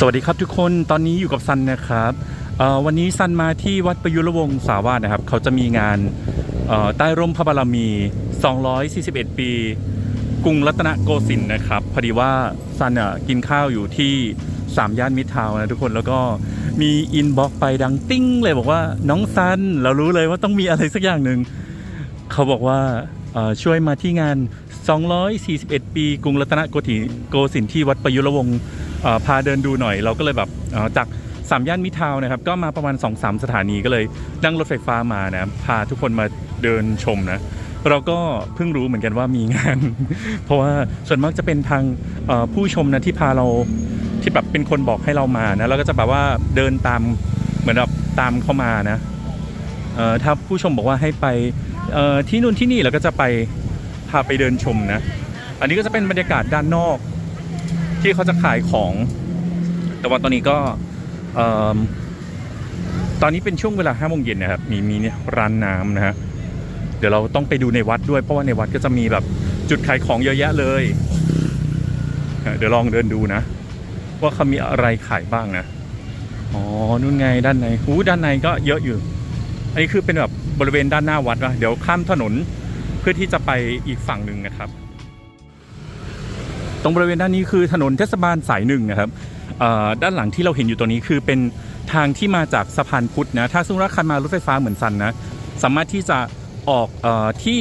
สวัสดีครับทุกคนตอนนี้อยู่กับซันนะครับวันนี้ซันมาที่วัดประยุรวงศ์สาวาสนะครับ เขาจะมีงานใต้ร่มพระบารมี 241 ปี กรุงรัตนโกสินทร์นะครับ พอดีว่าซันอะกินข้าวอยู่ที่3ย่านมิตรทาวน์นะทุกคนแล้วก็มีอินบ็อกไปดังติ้งเลยบอกว่าน้องซันเรารู้เลยว่าต้องมีอะไรสักอย่างหนึ่งเขาบอกว่าช่วยมาที่งาน 241 ปี กรุงรัตนโกสินทร์ที่วัดประยุรวงศ์ พาเดินดูหน่อยเราก็เลยแบบจากสามย่านมิทาวนะครับ ก็มาประมาณ2-3สสถานีก็เลยนั่งรถไฟฟ้ามานะพาทุกคนมาเดินชมนะเราก็เพิ่งรู้เหมือนกันว่ามีงาน เพราะว่าส่วนมากจะเป็นทางผู้ชมนะที่พาเราที่แบบเป็นคนบอกให้เรามานะแล้วก็จะแบบว่าเดินตามเหมือนแบบตามเข้ามานะถ้าผู้ชมบอกว่าให้ไปที่นู่นที่นี่เราก็จะไปพาไปเดินชมนะ อันนี้ก็จะเป็นบรรยากาศด้านนอก ที่เขาจะขายของ แต่ว่าตอนนี้ก็อตอนนี้เป็นช่วงเวลาห้าโมงเย็นนะครับ มีมีเนี่ยร้านน้ำนะฮะ เดี๋ยวเราต้องไปดูในวัดด้วย เพราะว่าในวัดก็จะมีแบบจุดขายของเยอะแยะเลย เดี๋ยวลองเดินดูนะ ว่าเขามีอะไรขายบ้างนะ อ๋อ นู่นไงด้านในหูด้านในก็เยอะอยู่ อันนี้คือเป็นแบบบริเวณด้านหน้าวัดนะเดี๋ยวข้ามถนนเพื่อที่จะไปอีกฝั่งหนึ่งนะครับ รงบริเวณด้านนี้คือถนนเทศบาลสายหนึ่งนะครับด้านหลังที่เราเห็นอยู่ตัวนี้คือเป็นทางที่มาจากสะพานพุทธนะถ้าสมมติว่าใครมารถไฟฟ้าเหมือนซันนะสามารถที่จะออกออที่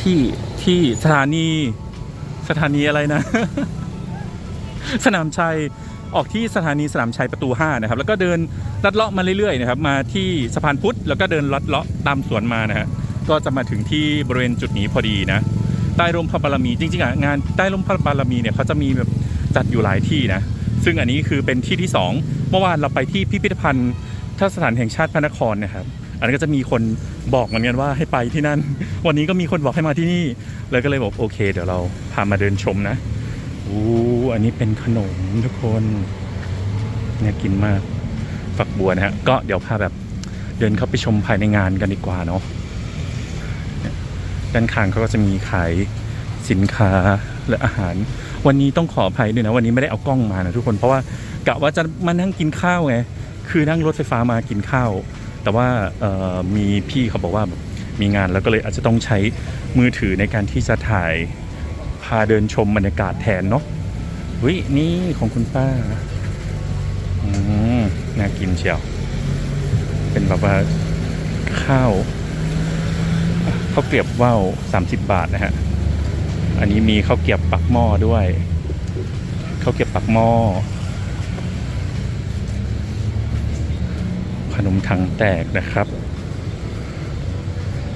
ที่ที่สถานีสถานีอะไรนะ สนามชัยออกที่สถานีสนามชัยประตู 5 นะครับ แล้วก็เดินลัดเลาะมาเรื่อยๆนะครับ มาที่สะพานพุทธแล้วก็เดินลัดเลาะตามสวนมานะฮะก็จะมาถึงที่บริเวณจุดนี้พอดีนะ ใต้ร่มพระบารมี จริงๆอะงานใต้ร่มพระบารมีเนี่ยเขาจะมีแบบจัดอยู่หลายที่นะ ซึ่งอันนี้คือเป็นที่ที่สองเมื่อวานเราไปที่พิพิธภัณฑ์ทสถานแห่งชาติพระนครนะครับ อันนั้ก็จะมีคนบอกเหมือนกันว่าให้ไปที่นั่น วันนี้ก็มีคนบอกให้มาที่นี่ เลยก็เลยบอกโอเค เดี๋ยวเราพามาเดินชมนะอู้อันนี้เป็นขนมทุกคนน่ากินมากฝักบัวนะฮะก็เดี๋ยวพาแบบเดินเข้าไปชมภายในงานกันดีกว่าเนาะ ด้านข้างเขาก็จะมีขายสินค้าและอาหาร วันนี้ต้องขออภัยด้วยนะ วันนี้ไม่ได้เอากล้องมานะทุกคนเพราะว่ากะว่าจะมานั่งกินข้าวไงคือนั่งรถไฟฟ้ามากินข้าว แต่ว่ามีพี่เขาบอกว่ามีงานแล้วก็เลยอาจจะต้องใช้มือถือในการที่จะถ่ายพาเดินชมบรรยากาศแทนเนาะวินี่ของคุณป้าอืมน่ากินเชียว เป็นแบบว่าข้าว ข้าวเกรียบว่าว30 บาทนะฮะ อันนี้มีข้าวเกรียบปักหม้อด้วยข้าวเกรียบปักหม้อ ขนมถังแตกนะครับ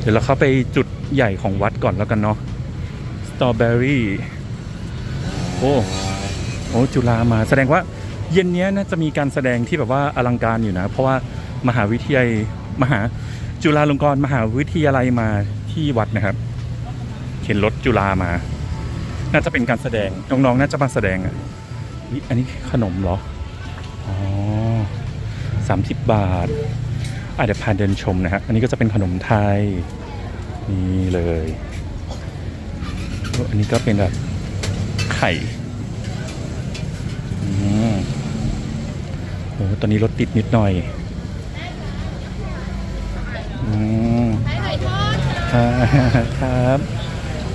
เดี๋ยวเราเข้าไปจุดใหญ่ของวัดก่อนแล้วกันเนาะ สตรอเบอรี่ โอ้โอ้จุฬามาแสดงว่าเย็นนี้น่าจะมีการแสดงที่แบบว่าอลังการอยู่นะ เพราะว่ามหาวิทยาลัยมหาจุฬาลงกรณ์มหาวิทยาลัยมา ที่วัดนะครับ เข็นรถจุฬามา น่าจะเป็นการแสดง น้องๆ น่าจะมาแสดงอะอันนี้ขนมเหรอ อ๋อสามสิบบาทอะเดี๋ยวพาเดินชมนะฮะ อันนี้ก็จะเป็นขนมไทย นี่เลย อันนี้ก็เป็นแบบไข่อืมโอ้ตอนนี้รถติดนิดหน่อย อืมครับ ครับ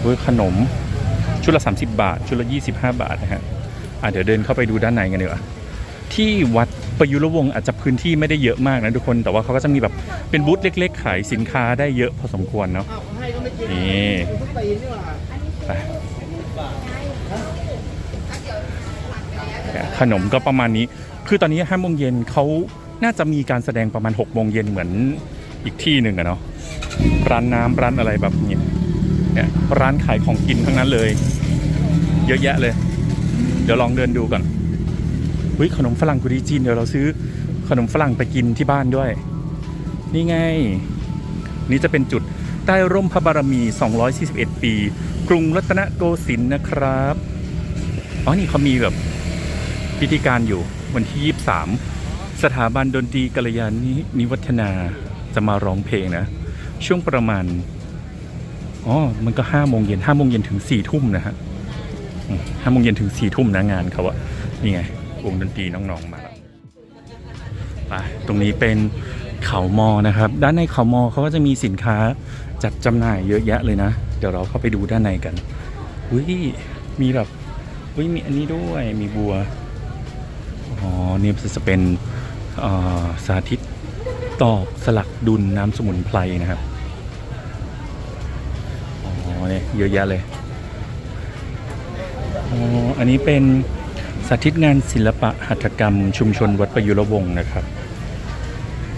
ด้วยขนมชุดละ 30 บาท ชุดละ 25 บาทนะฮะอะเดี๋ยวเดินเข้าไปดูด้านในกันดีกว่าที่วัดประยุรวงศ์อาจจะพื้นที่ไม่ได้เยอะมากนะทุกคน แต่ว่าเขาก็จะมีแบบเป็นบูธเล็ก ๆ ขายสินค้าได้เยอะพอสมควรเนาะนี่ไปขนมก็ประมาณนี้ คือตอนนี้ห้าโมงเย็นเขาน่าจะมีการแสดงประมาณ6กโมงเย็นเหมือนอีกที่หนึ่งอะเนาะ ร้านน้ำร้านอะไรแบบนี้เนี่ยร้านขายของกินทั้งนั้นเลย เยอะแยะเลย เดี๋ยวลองเดินดูก่อนเฮ้ยขนมฝรั่งกุดีจีนเดี๋ยวเราซื้อขนมฝรั่งไปกินที่บ้านด้วย นี่ไง นี่จะเป็นจุดใต้ร่มพระบารมี 241 ปี กรุงรัตนโกสินทร์นะครับ อ๋อ นี่เขามีแบบพิธีการอยู่วันที่ 23 สถาบันดนตรีกัลยาณินิวัฒนาจะมาร้องเพลงนะ ช่วงประมาณอ๋อมันก็ห้าโมงเย็นห้าโมงเย็นถึงสี่ทุ่มนะฮะห้าโมงเย็นถึงสี่ทุ่มนะงานเขาอะนี่ไงวงดนตรีน้องๆมาแล้วไปตรงนี้เป็นเขามอนะครับ ด้านในเขามอเขาก็จะมีสินค้าจัดจำหน่ายเยอะแยะเลยนะ เดี๋ยวเราเข้าไปดูด้านในกันอุ้ยมีแบบอุ้ยมีอันนี้ด้วยมีบัวอ๋อนี่จะเป็นอ่อสาธิต ตอกสลักดุลน้ำสมุนไพรนะครับ อ๋อเนี่ยเยอะแยะเลย อ๋อ อันนี้เป็นสาธิตงานศิลปะหัตถกรรมชุมชนวัดประยุรวงศ์นะครับ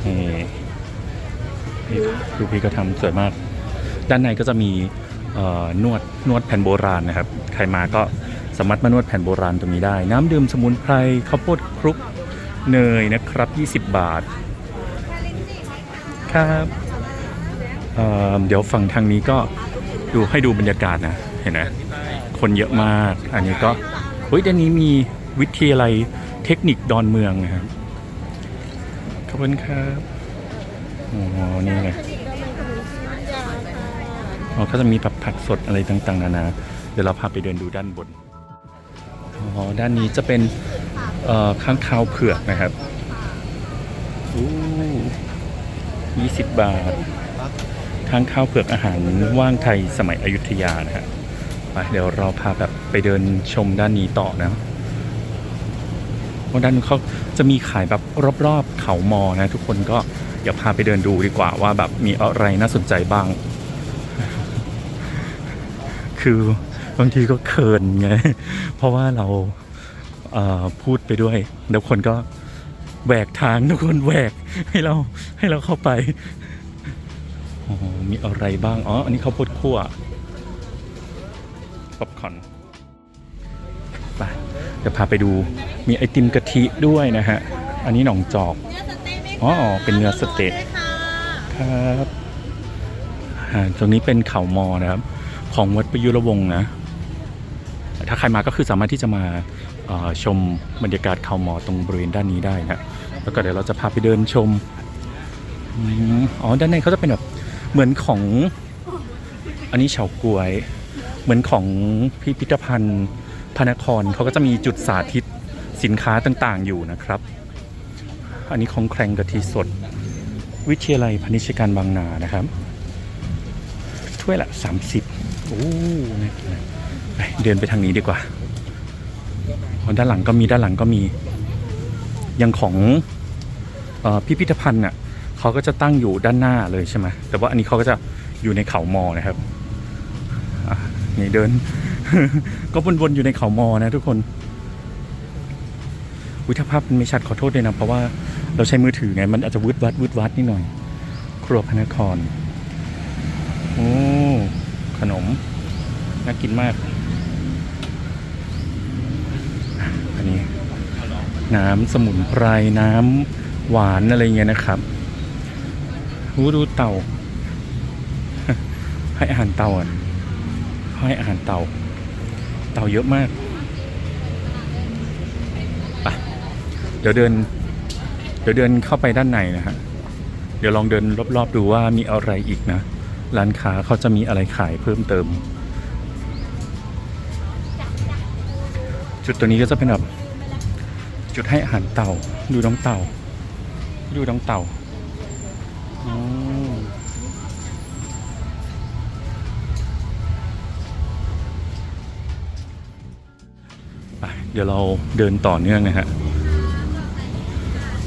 นี่ดูพี่ก็ทำสวยมาก ด้านในก็จะมีนวดนวดแผ่นโบราณนะครับ ใครมาก็สามารถมานวดแผ่นโบราณตรงนี้ได้ น้ำดื่มสมุนไพรข้าวโพดคลุกเนยนะครับ 20 บาท ครับเเดี๋ยวฝั่งทางนี้ก็ดูให้ดูบรรยากาศนะ เห็นไหมคนเยอะมาก อันนี้ก็เฮ้ยด้านนี้มีวิทยาลัยเทคนิคดอนเมืองนะครับ ขอบคุณครับ โอ้โหนี่ไงอ๋อก็จะมีแบบผักสดอะไรต่างๆ นานา เดี๋ยวเราพาไปเดินดูด้านบน อ๋อ ด้านนี้จะเป็นข้างคาวเผือกนะครับ อู้ ยี่สิบบาทข้างข้าวเผือกอาหารว่างไทยสมัยอยุธยานะครับไปเดี๋ยวเราพาแบบไปเดินชมด้านนี้ต่อนะเพราะด้านนู้นเขาจะมีขายแบบรอบๆเขามอนะ ทุกคนก็อย่าพาไปเดินดูดีกว่าว่าแบบมีอะไรน่าสนใจบ้าง คือบางทีก็เขินไง เพราะว่าเราพูดไปด้วย แล้วคนก็ แหวกทางทุกคนแหวกให้เราให้เราเข้าไปอ๋อมีอะไรบ้าง อ๋อ อันนี้ข้าวโพดคั่วป๊อปคอนไปเดี๋ยวพาไปดูมีไอติมกะทิด้วยนะฮะ อันนี้หนองจอก อ๋อ เป็นเนื้อสเต๊ะได้ค่ะครับตรงนี้เป็นเขามอนะครับ ของวัดประยุรวงศ์นะ ถ้าใครมาก็คือสามารถที่จะมาชมบรรยากาศเขามอตรงบริเวณด้านนี้ได้นะ แล้วก็เดี๋ยวเราจะพาไปเดินชมอ๋อด้านในเขาจะเป็นแบบเหมือนของอันนี้เฉาก๊วย เหมือนของพิพิธภัณฑ์พระนครเขาก็จะมีจุดสาธิตสินค้าต่างๆอยู่นะครับ อันนี้ของแครงกะทิสด วิทยาลัยพาณิชยการบางนานะครับถ้วยละ 30โอ้น่ากินนะเดินไปทางนี้ดีกว่าอ๋อด้านหลังก็มีด้านหลังก็มี อยังของออพิพิธภัณฑ์อะเขาก็จะตั้งอยู่ด้านหน้าเลยใช่ไหมแต่ว่าอันนี้เขาก็จะอยู่ในเขามอนะครับนี่เดิน ก็วนๆอยู่ในเขามอนะทุกคนวิถ้าภาพมันไม่ชัดขอโทษด้วยนะ เพราะว่าเราใช้มือถือไง มันอาจจะวืดวัดวืดวัดนิดหน่อย ครัวพระนครโอ้ขนม น่ากินมาก อันนี้ น้ำสมุนไพรน้ำหวานอะไรเงี้ยนะครับรู้ดูเต่า ให้อาหารเต่าอะให้อาหารเต่า เต่าเยอะมากไปเดี๋ยวเดิน เดี๋ยวเดินเข้าไปด้านในนะฮะเดี๋ยวลองเดินรอบๆดูว่ามีอะไรอีกนะ ร้านค้าเขาจะมีอะไรขายเพิ่มเติม จุดตัวนี้ก็จะเป็นแบบ จุดให้อาหารเต่า ดูน้องเต่า ดูน้องเต่าอ๋อไปเดี๋ยวเราเดินต่อเนื่องนะฮะ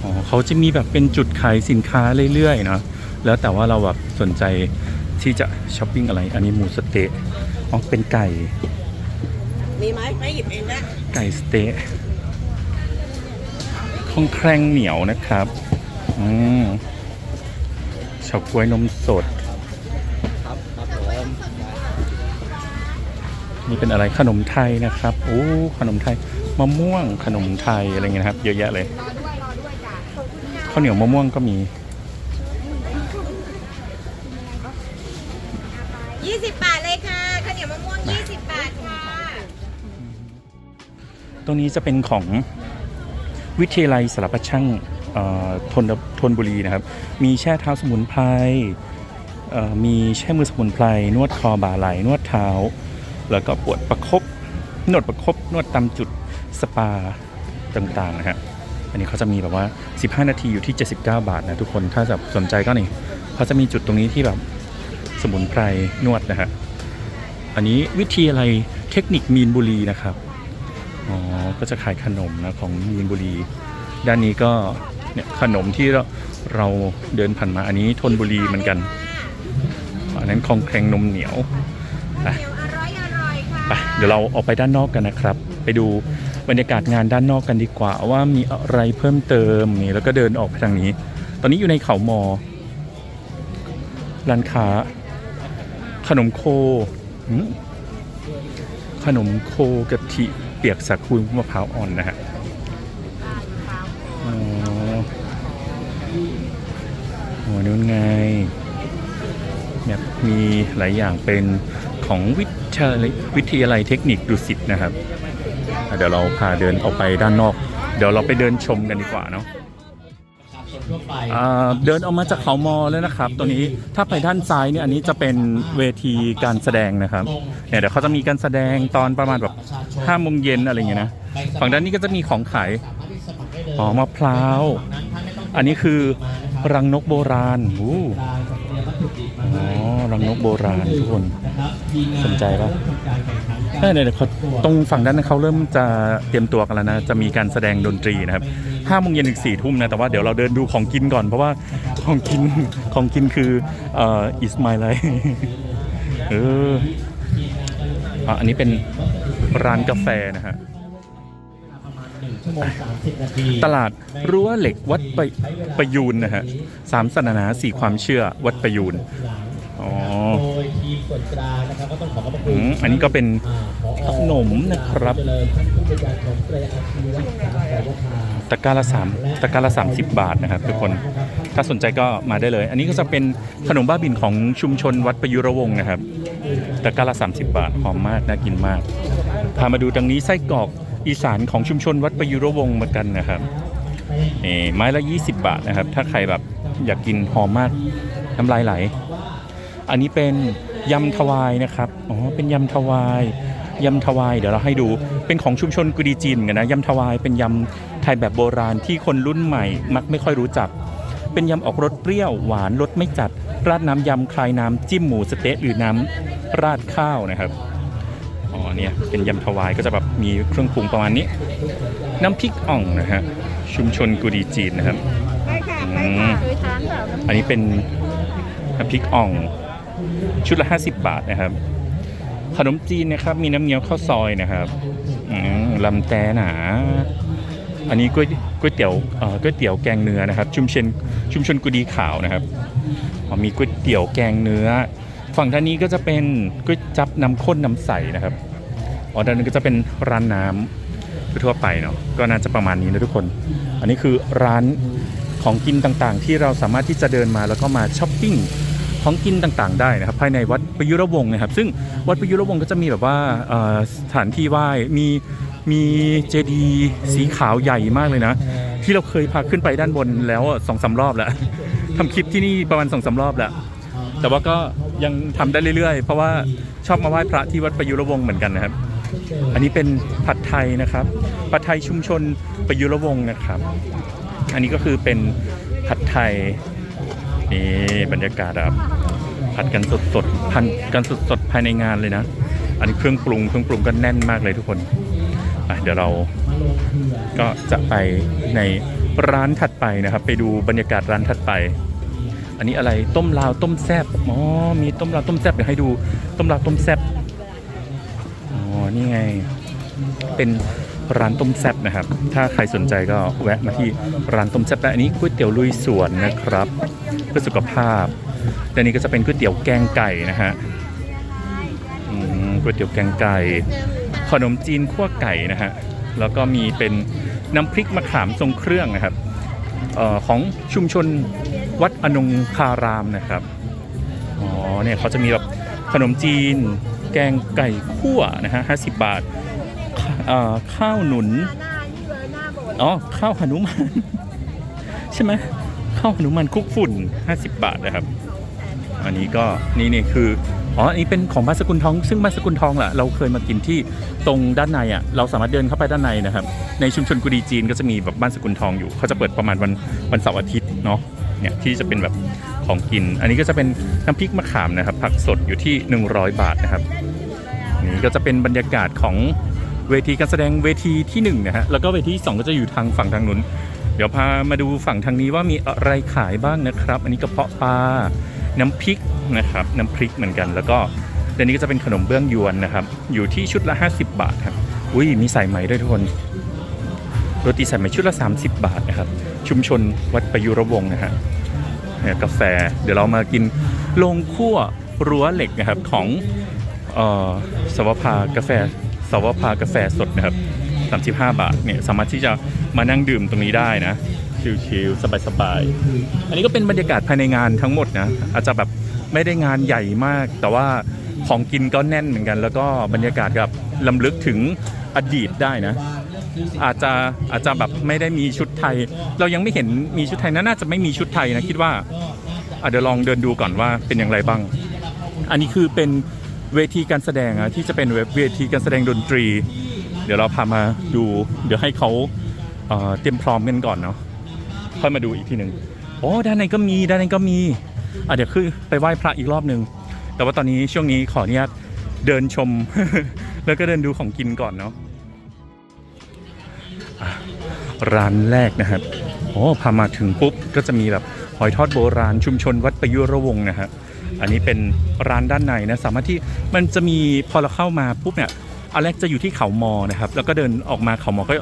อ๋อเขาจะมีแบบเป็นจุดขายสินค้าเรื่อยๆเนาะ แล้วแต่ว่าเราแบบสนใจที่จะช้อปปิ้งอะไร อันนี้หมูสะเต๊ะอ๋อเป็นไก่ มีไหมไม่หยิบเองนะ ไก่สเต๊ะ ข้องแครงเหนียวนะครับอืมเฉาก๊วยนมสด ครับครับผมนี่เป็นอะไรขนมไทยนะครับโอ้ขนมไทยมะม่วงขนมไทยอะไรเงี้ยนะครับ เยอะแยะเลยข้าวเหนียวมะม่วงก็มี 20 บาทเลยค่ะข้าวเหนียวมะม่วง 20 บาทค่ะ ตรงนี้จะเป็นของ วิทยาลัยสารพัดช่างทนทนบุรีนะครับ มีแช่เท้าสมุนไพรมีแช่มือสมุนไพรนวดคอบ่าไหลนวดเท้า แล้วก็ปวดประคบนวดประคบนวดตามจุดสปาต่างๆนะฮะอันนี้เขาจะมีแบบว่า 15 นาทีอยู่ที่ 79 บาทนะทุกคนถ้าจะสนใจก็นี่เขาจะมีจุดตรงนี้ที่แบบสมุนไพรนวดนะฮะอันนี้วิทยาลัยเทคนิคมีนบุรีนะครับ อ๋อ ก็จะขายขนมนะของมีนบุรี ด้านนี้ก็เนี่ยขนมที่เราเราเดินผ่านมาอันนี้ทนบุรีเหมือนกัน อันนั้นคองแครงนมเหนียวไปเดี๋ยวอร่อยอร่อยค่ะไปเดี๋ยวเราออกไปด้านนอกกันนะครับ ไปดูบรรยากาศงานด้านนอกกันดีกว่าว่ามีอะไรเพิ่มเติมนี่แล้วก็เดินออกไปทางนี้ ตอนนี้อยู่ในเขามอร้านค้า ขนมโคขนมโคกะทิ เปียกสาคูมะพร้าวอ่อนนะฮะอ๋อหัวนู้นไงเนี่มีหลายอย่างเป็นของวิทยาลัยวิทยาลัยเทคนิคดุสิตนะครับ เดี๋ยวเราพาเดินออกไปด้านนอก เดี๋ยวเราไปเดินชมกันดีกว่าเนาะ อ่าเดินออกมาจากเขามอแล้วนะครับ ตัวนี้ถ้าไปด้านซ้ายเนี่ยอันนี้จะเป็นเวทีการแสดงนะครับเนี่ยเดี๋ยวเขาจะมีการแสดงตอนประมาณแบบห้าโมงเย็นอะไรอย่างเงี้ยนะฝั่งด้านนี้ก็จะมีของขายสามารถที่สมัครได้เลยอ๋อมะพร้าว อันนี้คือรังนกโบราณอู้รายจัดเตรียมวัตถุดิบมาอ๋อรังนกโบราณทุกคนสนใจปะ ช่เดี๋ยวเขาตรงฝั่งด้านนั้นเขาเริ่มจะเตรียมตัวกันแล้วนะ จะมีการแสดงดนตรีนะครับห้าโมงเย็นถึงสี่ทุ่มนะ แต่ว่าเดี๋ยวเราเดินดูของกินก่อน เพราะว่าของกินของกินคือเอ่อ is my life เอออันนี้เป็นร้านกาแฟนะฮะตลาดรั้วเหล็กวัดประประยูนนะฮะสามศาสนาสี่ความเชื่อวัดประยูน ส่วนกลางนะครับก็ต้องขอขอบพระคุอืณมอันนี้ก็เป็นอ่าผอขนมนะครับ เจริญท่านผู้บริการของเตรอาชีวศึกษาสวภา ตะกร้าละสามตะกร้าละ 30 บาทนะครับทุกคนถ้าสนใจก็มาได้เลย อันนี้ก็จะเป็นขนมบ้าบินของชุมชนวัดประยุรวงศ์นะครับตะกร้าละ 30 บาทหอมมากน่ากินมากพามาดูตรงนี้ไส้กรอกอีสานของชุมชนวัดประยุรวงศ์เหมือนกันนะครับนี่ไม้ละ 20 บาทนะครับ ถ้าใครแบบอยากกินหอมมากน้ำลายไหล อันนี้เป็น ยำทวายนะครับ อ๋อ เป็นยำทวาย ยำทวาย เดี๋ยวเราให้ดู เป็นของชุมชนกุดีจีนเหมือนกันนะ ยำทวาย เป็นยำไทยแบบโบราณที่คนรุ่นใหม่ มักไม่ค่อยรู้จัก เป็นยำออกรสเปรี้ยวหวานรสไม่จัด ราดน้ำยำคลายน้ำจิ้มหมูสะเต๊ะหรือน้ำราดข้าวนะครับ อ๋อ เนี่ย เป็นยำทวายก็จะแบบมีเครื่องปรุงประมาณนี้ น้ำพริกอ่องนะฮะ ชุมชนกุดีจีนนะครับได้ค่ะอืได้มค่ะเคยทานแบบอันนี้เป็นน้ำพริกอ่อง ชุดละ 50 บาทนะครับ ขนมจีนนะครับ มีน้ำเงี้ยวข้าวซอยนะครับลำแต่หนาอันนี้ก๋วยก๋วยเตี๋ยวก๋วยเตี๋ยวแกงเนื้อนะครับ ชุมชนชุมชนกุดีขาวนะครับมีก๋วยเตี๋ยวแกงเนื้อ ฝั่งด้านนี้ก็จะเป็นก๋วยจับน้ำข้นน้ำใสนะครับอ๋อด้านนี้นก็จะเป็นร้านน้ำทั่วไปเนาะก็น่าจะประมาณนี้นะทุกคน อันนี้คือร้านของกินต่างๆ ที่เราสามารถที่จะเดินมาแล้วก็มาช้อปปิ้ง ของกินต่างๆได้นะครับภายในวัดประยุรวงศ์นะครับ ซึ่งวัดประยุรวงศ์ก็จะมีแบบว่าสถานที่ไหว้มีมีเจดีย์สีขาวใหญ่มากเลยนะ ที่เราเคยพาขึ้นไปด้านบนแล้วสองสารอบแล้วทำคลิปที่นี่ประมาณสองสารอบแล้วแต่ว่าก็ยังทำได้เรื่อยๆ เพราะว่าชอบมาไหว้พระที่วัดประยุรวงศ์เหมือนกันนะครับ อันนี้เป็นผัดไทยนะครับผัดไทยชุมชนประยุรวงศ์นะครับ อันนี้ก็คือเป็นผัดไทย นี่บรรยากาศแบบผัดกันสดๆพันกันสดๆภายในงานเลยนะ อันนี้เครื่องปรุงเครื่องปรุงก็แน่นมากเลยทุกคนเดี๋ยวเราก็จะไปในร้านถัดไปนะครับ ไปดูบรรยากาศร้านถัดไป อันนี้อะไรต้มลาวต้มแซบอ๋อมีต้มลาวต้มแซบเดี๋ยวให้ดูต้มลาวต้มแซบอ๋อนี่ไง เป็น ร้านต้มแซ่บนะครับ ถ้าใครสนใจก็แวะมาที่ร้านต้มแซ่บได้อันนี้ก๋วยเตี๋ยวลุยสวนนะครับ เพื่อสุขภาพและนี้ก็จะเป็นก๋วยเตี๋ยวแกงไก่นะฮะก๋วยเตี๋ยวแกงไก่ ขนมจีนคั่วไก่นะฮะ แล้วก็มีเป็นน้ำพริกมะขามทรงเครื่องนะครับออของชุมชนวัดอนงคารามนะครับ อ๋อเนี่ยเขาจะมีแบบขนมจีน แกงไก่คั่วนะฮะห้าสิบบาท ข้าวหนุน อ๋อ ข้าวหนุมาน ใช่ไหมข้าวหนุมานคุกฝุ่น 50 บาทนะครับ อันนี้ก็นี่นี่คือ อ๋อ อันนี้เป็นของบ้านสกุลทอง ซึ่งบ้านสกุลทองแหละเราเคยมากินที่ตรงด้านในอะ เราสามารถเดินเข้าไปด้านในนะครับ ในชุมชนกุดีจีนก็จะมีแบบบ้านสกุลทองอยู่ เขาจะเปิดประมาณวันวันเสาร์อาทิตย์เนาะ เนี่ยที่จะเป็นแบบของกิน อันนี้ก็จะเป็นน้ำพริกมะขามนะครับ ผักสดอยู่ที่ 100 บาทนะครับนี่ก็จะเป็นบรรยากาศของ เวทีการแสดงเวทีที่หนึ่งนะฮะแล้วก็เวทีสองก็จะอยู่ทางฝั่งทางนู้นเดี๋ยวพามาดูฝั่งทางนี้ว่ามีอะไรขายบ้างนะครับ อันนี้กระเพาะปลาน้ำพริกนะครับน้ำพริกเหมือนกัน แล้วก็เดี๋ยวนี้ก็จะเป็นขนมเบื้องยวนนะครับ อยู่ที่ชุดละ 50 บาทครับอุ้ยมีสายไหมด้วยทุกคนโรตีสายไหมชุดละ 30 บาทนะครับ ชุมชนวัดประยุรวงศ์นะฮะกาแฟเดี๋ยวเรามากินโรงคั่วรั้วเหล็กนะครับของออสวภากาแฟ สวภากาแฟสดนะครับ 35 บาทเนี่ยสามารถที่จะมานั่งดื่มตรงนี้ได้นะชิลๆสบายๆอันนี้ก็เป็นบรรยากาศภายในงานทั้งหมดนะอาจจะแบบไม่ได้งานใหญ่มาก แต่ว่าของกินก็แน่นเหมือนกัน แล้วก็บรรยากาศแบบลำลึกถึงอดีตได้นะ อาจจะอาจจะแบบไม่ได้มีชุดไทย เรายังไม่เห็นมีชุดไทยนะน่าจะไม่มีชุดไทยนะคิดว่าอะเดี๋ยวลองเดินดูก่อนว่าเป็นอย่างไรบ้าง อันนี้คือเป็น เวทีการแสดงอะที่จะเป็นเวทีการแสดงดนตรี เดี๋ยวเราพามาดู เดี๋ยวให้เขาเเตรียมพร้อมกันก่อนเนาะค่อยมาดูอีกทีหนึ่งโอ้ด้านในก็มีด้านในก็มีอะเดี๋ยวคือไปไหว้พระอีกรอบหนึ่งแต่ว่าตอนนี้ช่วงนี้ขออนุญาตเดินชม แล้วก็เดินดูของกินก่อนเนาะอะร้านแรกนะครับโอ้พามาถึงปุ๊บก็จะมีแบบหอยทอดโบราณชุมชนวัดประยุรวงศ์นะฮะ อันนี้เป็นร้านด้านในนะสามารถที่มันจะมีพอเราเข้ามาปุ๊บเนี่ยอันแรกจะอยู่ที่เขามอนะครับ แล้วก็เดินออกมาเขามอก็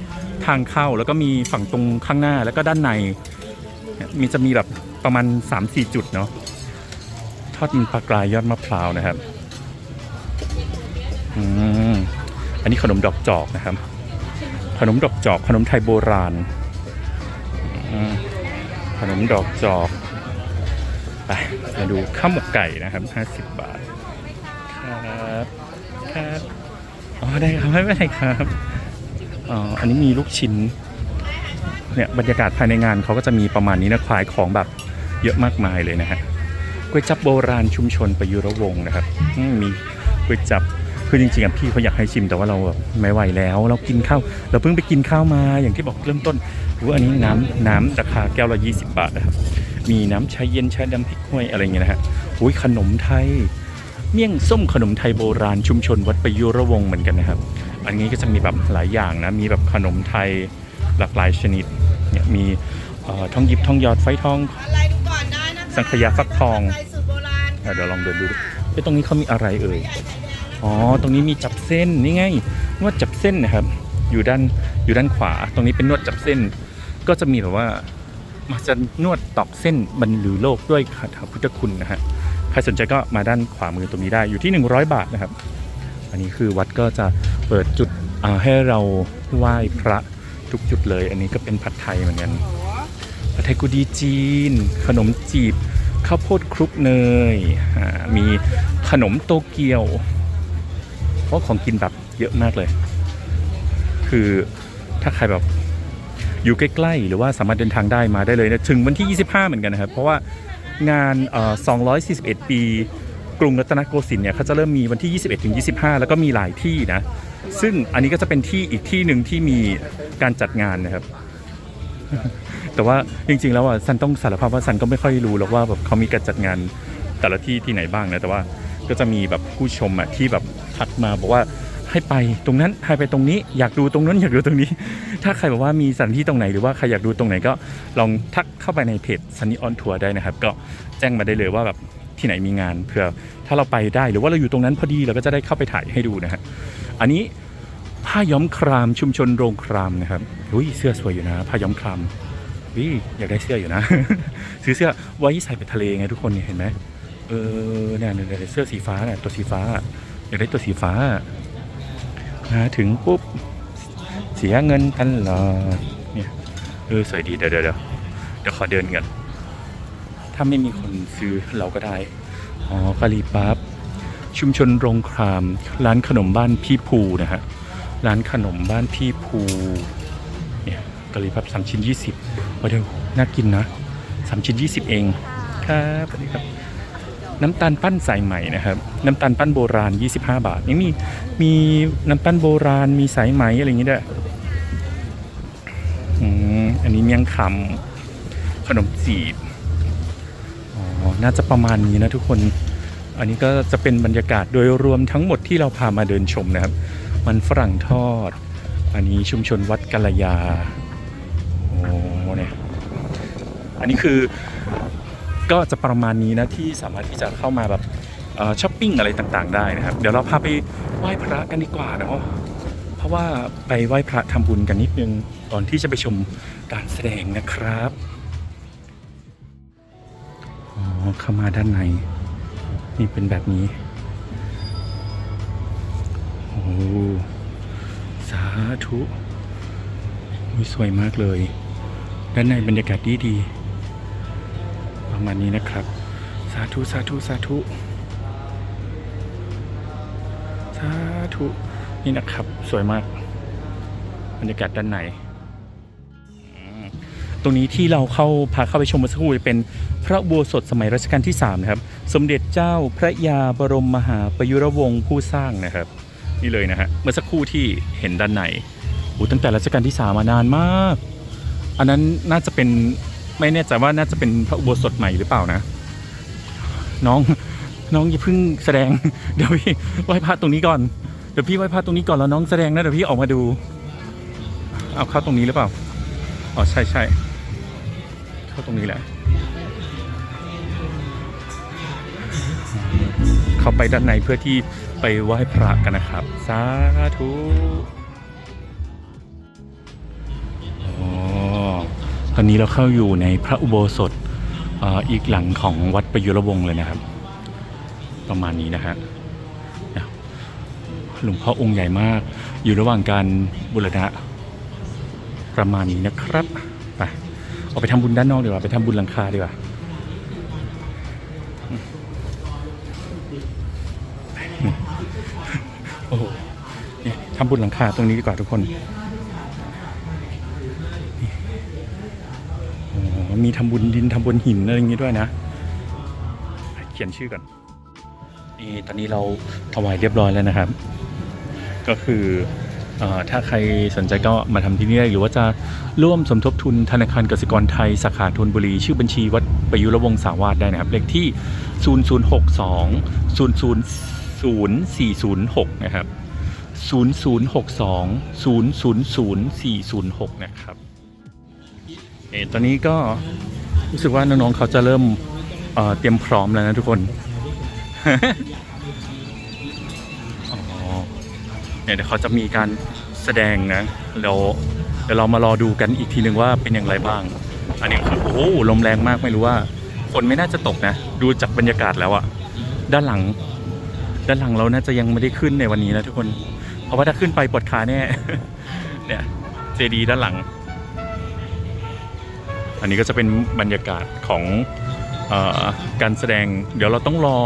ทางเข้าแล้วก็มีฝั่งตรงข้างหน้าแล้วก็ด้านในเนี่ยมีจะมีแบบประมาณ 3-4 จุดเนาะทอดมันปลากรายยอดมะพร้าวนะครับอืมอันนี้ขนมดอกจอกนะครับ ขนมดอกจอก ขนมไทยโบราณขนมดอกจอก ไปมาดูข้าวหมกไก่นะครับ 50 บาท ครับครับอ๋อได้ครับไม่เป็นไรครับอ๋ออันนี้มีลูกชิ้นเนี่ยบรรยากาศภายในงานเขาก็จะมีประมาณนี้นะขายของแบบเยอะมากมายเลยนะฮะก๋วยจับโบราณชุมชนประยุรวงศ์นะครับอืมมีก๋วยจับคือจริงๆอะพี่เขาอยากให้ชิมแต่ว่าเราแบบไม่ไหวแล้ว เรากินข้าวเราเพิ่งไปกินข้าวมาอย่างที่บอกเริ่มต้นว่าอันนี้น้ำน้ำราคาแก้วละ 20 บาทนะครับ มีน้ำชาเย็นชาดำพริกห้วยอะไรอย่างเงี้ยนะฮะอุ้ยขนมไทย เมี่ยงส้มขนมไทยโบราณชุมชนวัดประยุรวงศ์เหมือนกันนะครับ อันนี้ก็จะมีแบบหลายอย่างนะ มีแบบขนมไทยหลากหลายชนิด เนี่ยมีเอ่อทองหยิบทองหยอดไฟทองอะไรดูก่อนได้นะคะสังขยาฟักทองไทยสูตรโบราณอะเดี๋ยวลองเดินดูดิเอ้ยตรงนี้เขามีอะไรเอ่ย อ๋อ ตรงนี้มีจับเส้นนี่ไงนวดจับเส้นนะครับ อยู่ด้านอยู่ด้านขวา ตรงนี้เป็นนวดจับเส้น ก็จะมีแบบว่า มาจะนวดตอกเส้นบรรลือโลกด้วยคาถาพุทธคุณนะฮะใครสนใจก็มาด้านขวามือตรงนี้ได้อยู่ที่ 100 บาทนะครับ อันนี้คือวัดก็จะเปิดจุดให้เราไหว้พระทุกจุดเลย อันนี้ก็เป็นผัดไทยเหมือนกันผัดไทยกุดีจีน ขนมจีบข้าวโพดคลุกเนยอ่ามีขนมโตเกียว เพราะของกินแบบเยอะมากเลย คือถ้าใครแบบ อยู่ใกล้ๆ หรือว่าสามารถเดินทางได้มาได้เลยนะถึงวันที่ 25 เหมือนกันนะครับ เพราะว่างาน 241 ปี กรุงรัตนโกสินทร์เนี่ยเขาจะเริ่มมีวันที่ 21ถึง25 แล้วก็มีหลายที่นะ ซึ่งอันนี้ก็จะเป็นที่อีกที่หนึ่งที่มีการจัดงานนะครับ แต่ว่าจริงๆแล้วอะซันต้องสารภาพว่าซันก็ไม่ค่อยรู้หรอกว่าแบบเขามีการจัดงานแต่ละที่ที่ไหนบ้างนะแต่ว่าก็จะมีแบบผู้ชมอะที่แบบทักมาบอกว่า ให้ไปตรงนั้นให้ไปตรงนี้อยากดูตรงนั้นอยากดูตรงนี้ ถ้าใครบอกว่ามีสถานที่ตรงไหนหรือว่าใครอยากดูตรงไหนก็ลองทักเข้าไปในเพจซันนี่ออนทัวร์ได้นะครับ ก็แจ้งมาได้เลยว่าแบบที่ไหนมีงานเผื่อถ้าเราไปได้หรือว่าเราอยู่ตรงนั้นพอดีเราก็จะได้เข้าไปถ่ายให้ดูนะฮะอันนี้ผ้าย้อมครามชุมชนโรงครามนะครับอุ้ยเสื้อสวยอยู่นะ ผ้าย้อมครามวิอยากได้เสื้ออยู่นะ ซื้อเสื้อไว้ใส่ไปทะเลไงทุกคนเนี่ยเห็นไหมเออเนี่ยเนี่ยเนี่ยเสื้อสีฟ้าเนี่ยตัวสีฟ้าอยากได้ตัวสีฟ้า มาถึงปุ๊บ เสียเงินตลอดเนี่ยเออสวยดีเดี๋ยวเดี๋ยวเดี๋ยวเดี๋ยวขอเดินกันถ้าไม่มีคนซื้อเราก็ได้ อ๋อกะลีปั๊บชุมชนโรงคราม ร้านขนมบ้านพี่ภูนะฮะ ร้านขนมบ้านพี่ภูเนี่ยกะหรี่พับสามชิ้นยี่สิบว่าเดี๋ยวน่ากินนะสามชิ้นยี่สิบเอง ครับสวัสดีครับ น้ำตาลปั้นสายใหม่นะครับ น้ำตาลปั้นโบราณ 25 บาท ยังมีมีน้ำตาลโบราณมีสายไหมอะไรอย่างงี้ด้วยอืมอันนี้เมี่ยงคำขนมจีบอ๋อน่าจะประมาณนี้นะทุกคน อันนี้ก็จะเป็นบรรยากาศโดยรวมทั้งหมดที่เราพามาเดินชมนะครับ มันฝรั่งทอด อันนี้ชุมชนวัดกัลยาโอ้เนี่ยอันนี้คือ ก็จะประมาณนี้นะที่สามารถที่จะเข้ามาแบบช้อปปิ้งอะไรต่างๆ ได้นะครับ เดี๋ยวเราพาไปไหว้พระกันดีกว่าเนาะเพราะว่าไปไหว้พระทำบุญกันนิดนึงก่อนที่จะไปชมการแสดงนะครับอ๋อเข้ามาด้านใน นี่เป็นแบบนี้โอ้สาธุสวยมากเลย ด้านในบรรยากาศดีดีๆ ประมาณนี้นะครับ สาธุสาธุสาธุสาธุนี่นะครับสวยมากบรรยากาศด้านในตรงนี้ที่เราเข้าพาเข้าไปชมเมื่อสักครู่เป็นพระอุโบสถสมัยรัชกาลที่ 3 นะครับ สมเด็จเจ้าพระยาบรมมหาประยุรวงศ์ผู้สร้างนะครับ นี่เลยนะฮะเมื่อสักครู่ที่เห็นด้านในโอ้ตั้งแต่รัชกาลที่สามมานานมาก อันนั้นน่าจะเป็น ไม่แน่ใจว่าน่าจะเป็นพระอุโบสถใหม่หรือเปล่านะ น้องน้องอย่าเพิ่งแสดง เดี๋ยวพี่ไหว้พระตรงนี้ก่อนเดี๋ยวพี่ไหว้พระตรงนี้ก่อนแล้วน้องแสดงนะเดี๋ยวพี่ออกมาดู เอาเข้าตรงนี้หรือเปล่าอ๋อใช่ใช่เข้าตรงนี้แหละเข้าไปด้านในเพื่อที่ไปไหว้พระกันนะครับ สาธุ ตอนนี้เราเข้าอยู่ในพระอุโบสถอ,อีกหลังของวัดประยุรวงศ์เลยนะครับ ประมาณนี้นะฮะหลวงพ่อองค์ใหญ่มาก อยู่ระหว่างการบูรณะประมาณนี้นะครับไปออกไปทำบุญด้านนอกดีกว่าไปทำบุญหลังคาดีกว่าโอ้โหทำบุญหลังคาตรงนี้ดีกว่าทุกคนโอ้โห มีทำบุญดินทำบุญหินอะไรอย่างงี้ด้วยนะ เขียนชื่อก่อนนี่ตอนนี้เราถวายเรียบร้อยแล้วนะครับ ก็คืออถ้าใครสนใจก็มาทำที่นี่ได้หรือว่าจะร่วมสมทบทุนธนาคารกสิกรไทยสาขาธนบุรี ชื่อบัญชีวัดประยุรวงศาวาสได้นะครับ เลขที่ 0062 000406 นะครับ 0062 000406 นะครับ เออตอนนี้ก็รู้สึกว่าน้องๆเขาจะเริ่มเเตรียมพร้อมแล้วนะทุกคนอ๋อเนี่ยเดี๋ยวเขาจะมีการแสดงนะแล้วเดี๋ยวเรามารอดูกันอีกทีหนึ่งว่าเป็นอย่างไรบ้าง อันนี้คือโอ้โหลมแรงมากไม่รู้ว่าฝนไม่น่าจะตกนะ ดูจากบรรยากาศแล้วอะด้านหลัง ด้านหลังเราน่าจะยังไม่ได้ขึ้นในวันนี้นะทุกคน เพราะว่าถ้าขึ้นไปปวดขาแน่เนี่ยเจดีด้านหลัง อันนี้ก็จะเป็นบรรยากาศของออการแสดง เดี๋ยวเราต้องรอ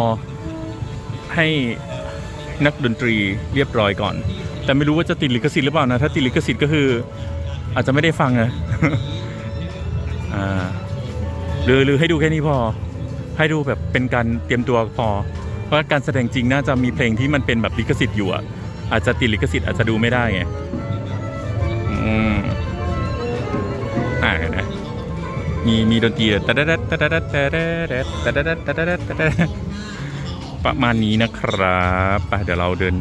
ให้นักดนตรีเรียบร้อยก่อน แต่ไม่รู้ว่าจะติดลิขสิทธิ์หรือเปล่านะ ถ้าติดลิขสิทธิ์ก็คืออาจจะไม่ได้ฟังนะหรือหรือให้ดูแค่นี้พอ ให้ดูแบบเป็นการเตรียมตัวพอ เพราะการแสดงจริงน่าจะมีเพลงที่มันเป็นแบบลิขสิทธิ์อยู่อะอาจจะติดลิขสิทธิ์อาจจะดูไม่ได้ไง อืมอ่านไห มีมีดนตรีตะดะดะตะดะดะตะดะดะตะดะดะตะดะดะตะดะดะประมาณนี้นะครับไปเดี๋ยวเราเดิน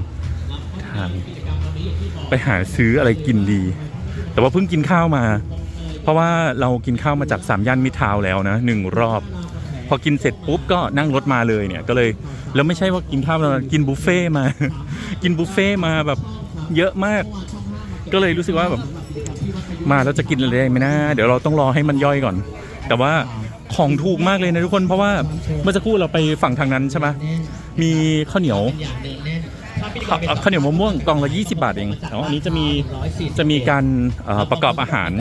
ทางไปหาซื้ออะไรกินดี แต่ว่าเพิ่งกินข้าวมา เพราะว่าเรากินข้าวมาจากสามย่านมิทาวแล้วนะหนึ่งรอบ พอกินเสร็จปุ๊บก็นั่งรถมาเลยเนี่ยก็เลยแล้วไม่ใช่ว่ากินข้าวเรากินบุฟเฟ่มา กินบุฟเฟ่มาแบบเยอะมาก ก็เลยรู้สึกว่าแบบ มาแล้วจะกินอะไรได้ไหมนะ เดี๋ยวเราต้องรอให้มันย่อยก่อน แต่ว่าของถูกมากเลยนะทุกคน เพราะว่าเมื่อสักครู่เราไปฝั่งทางนั้นใช่ไหมมีข้าวเหนียวข้าวข้าวเหนียวมะม่วงกล่องละ 20 บาทเองอ๋ออันนี้จะมีจะมีการเอ่อประกอบอาหาร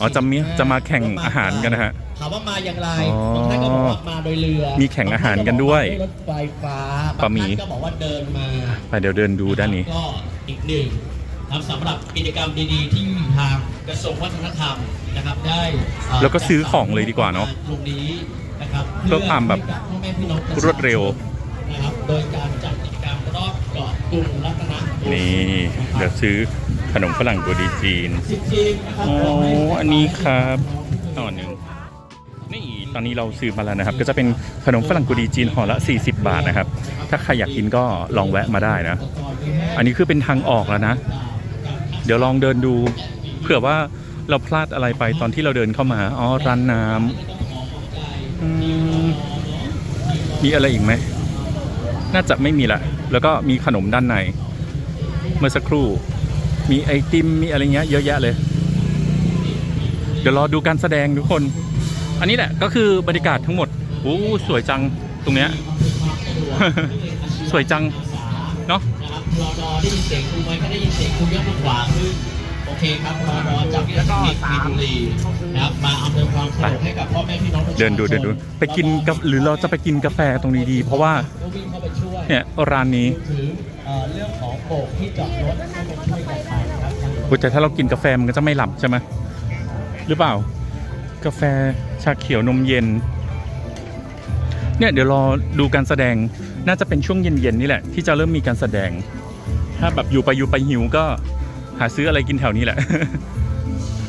อ๋อจะมีจะมาแข่งอาหารกันนะฮะถามว่ามาอย่างไรอ๋อบางท่านก็บอกว่ามาโดยเรือ มีแข่งอาหารกันด้วยรถไฟฟ้าบะหมี่บางท่านก็บอกว่าเดินมาไปเดี๋ยวเดินดูด้านนี้ก็อีกหนึ่ง ครับสำหรับกิจกรรมดีๆ ที่ทางกระทรวงวัฒนธรรมนะครับได้เแล้วก็ซื้อของเลยดีกว่าเนอะตรงนี้นะครับครับเพื่อความแบบให้กับพ่อแม่พี่น้องปะชาชนรวดเร็ว นะครับโดยการจัดกิจกรรมรอบเกาะกรุงรัตนโกสินทร์นี่เดี๋ยวซื้อขนมฝรั่งตัวดีจีน สิบทีมนะครับ อ๋อ อันนี้ครับต่อหนึ่งนี่ตอนนี้เราซื้อมาแล้วนะครับ ก็จะเป็นขนมฝรั่งกุดีจีนห่อละ 40 บาทนะครับ ถ้าใครอยากกินก็ลองแวะมาได้นะ อันนี้คือเป็นทางออกแล้วนะ เดี๋ยวลองเดินดูเผื่อว่าเราพลาดอะไรไปตอนที่เราเดินเข้ามา อ๋อ ร้านน้ำมมีอะไรอีกไหม น่าจะไม่มีละ แล้วก็มีขนมด้านใน เมื่อสักครู่ มีไอติม มีอะไรเงี้ยเยอะแยะเลย เดี๋ยวรอดูการแสดงทุกคน อันนี้แหละก็คือบรรยากาศทั้งหมด โอ้ สวยจัง ตรงเนี้ย สวยจัง เนาะนะครับรอรอได้ยินเสียงครูไหมถ้าได้ยินเสียงครูยกมือขวาขึ้นโอเคครับรอรอจากเทคนิคมีนบุรีนะครับมาอำนวยความสะดวกให้กับพ่อแม่พี่น้องประชาชนเดินดูเดินดูไปกินกับหรือเราจะไปกินกาแฟตรงนี้ดี เพราะว่าก็วิ่งเข้าไปช่วยเนี่ยร้านนี้ถือเอ่อเรื่องของโบกที่จอดรถเข้าไปช่วยกันไปนะครับ อุ๊ยแต่ถ้าเรากินกาแฟมันก็จะไม่หลับใช่ไหมหรือเปล่า กาแฟชาเขียวนมเย็น เนี่ยเดี๋ยวรอดูการแสดงน่าจะเป็นช่วงเย็นๆนี่แหละ ที่จะเริ่มมีการแสดง ถ้าแบบอยู่ไปอยู่ไปหิวก็หาซื้ออะไรกินแถวนี้แหละ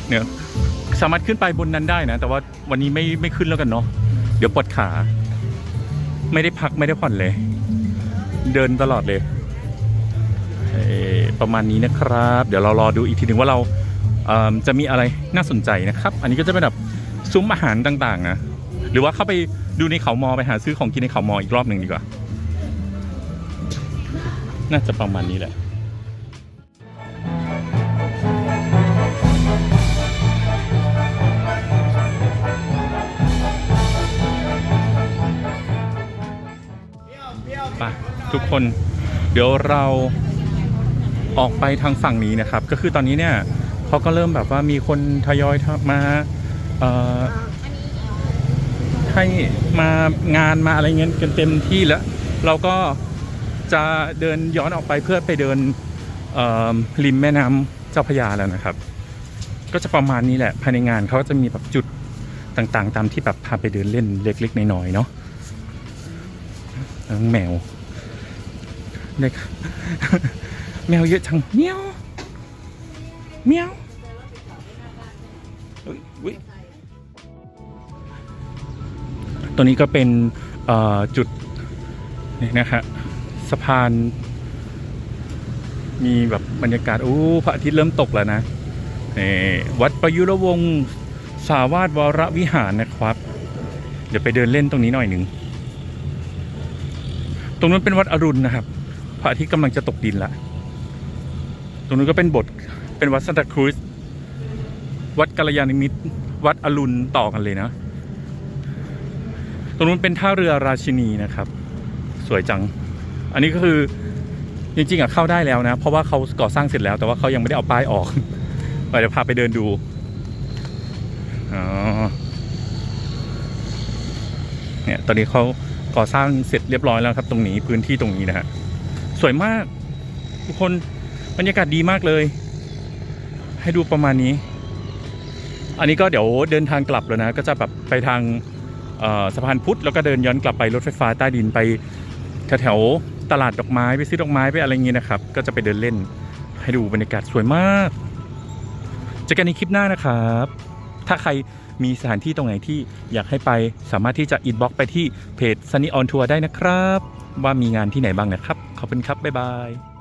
เนี่ยสามารถขึ้นไปบนนั้นได้นะ แต่ว่าวันนี้ไม่ไม่ขึ้นแล้วกันเนาะเดี๋ยวปวดขา ไม่ได้พักไม่ได้ผ่อนเลย เดินตลอดเลยเประมาณนี้นะครับ เดี๋ยวเรารอดูอีกทีหนึ่งว่าเราเจะมีอะไรน่าสนใจนะครับ อันนี้ก็จะเป็นแบบซุ้มอาหารต่าง ๆ นะ หรือว่าเข้าไป ดูในเขามอไปหาซื้อของกินในเขามออีกรอบหนึ่งดีกว่า น่าจะประมาณนี้แหละไปทุกคนเดี๋ยวเราออกไปทางฝั่งนี้นะครับ ก็คือตอนนี้เนี่ยเขาก็เริ่มแบบว่ามีคนทยอยมาเอ่อ ให้มางานมาอะไรเงี้ยกันเต็มที่แล้ว เราก็จะเดินย้อนออกไปเพื่อไปเดินริมแม่น้ำเจ้าพยาแล้วนะครับ ก็จะประมาณนี้แหละภายในงานเขาก็จะมีแบบจุดต่างๆ ตามที่แบบพาไปเดินเล่นเล็ก ๆน้อยๆเนาะแมวเด็กแมวเยอะจังเมียวเมียวอุ๊ยอุ๊ย ตัวนี้ก็เป็นจุดนี่นะครับสะพาน มีแบบบรรยากาศโอ้พระอาทิตย์เริ่มตกแล้วนะนี่วัดประยุรวงศ์สาวาสวรวิหารนะครับ เดี๋ยวไปเดินเล่นตรงนี้หน่อยหนึ่งตรงนู้นเป็นวัดอรุณนะครับพระอาทิตย์กำลังจะตกดินละตรงนู้นก็เป็นบทเป็นวัดซันตาครูซวัดกัลยาณมิตร วัดอรุณต่อกันเลยนะ ตรงนู้นเป็นท่าเรือราชินีนะครับ สวยจัง อันนี้ก็คือจริงๆอะเข้าได้แล้วนะ เพราะว่าเขาก่อสร้างเสร็จแล้วแต่ว่าเขายังไม่ได้เอาป้ายออกเดี๋ยวพาไปเดินดูอ๋อเนี่ยตอนนี้เขาก่อสร้างเสร็จเรียบร้อยแล้วครับ ตรงนี้พื้นที่ตรงนี้นะฮะสวยมาก ทุกคนบรรยากาศดีมากเลย ให้ดูประมาณนี้ อันนี้ก็เดี๋ยวเดินทางกลับแล้วนะ ก็จะแบบไปทาง สะพานพุทธแล้วก็เดินย้อนกลับไปรถไฟฟ้าใต้ดินไปแถวๆตลาดดอกไม้ไปซื้อดอกไม้ไปอะไรอย่างงี้นะครับ ก็จะไปเดินเล่นให้ดูบรรยากาศสวยมากเจอกันในคลิปหน้านะครับ ถ้าใครมีสถานที่ตรงไหนที่อยากให้ไปสามารถที่จะอินบ็อกไปที่เพจ Sunny on Tour ได้นะครับ ว่ามีงานที่ไหนบ้างนะครับ ขอบคุณครับ บ๊ายบาย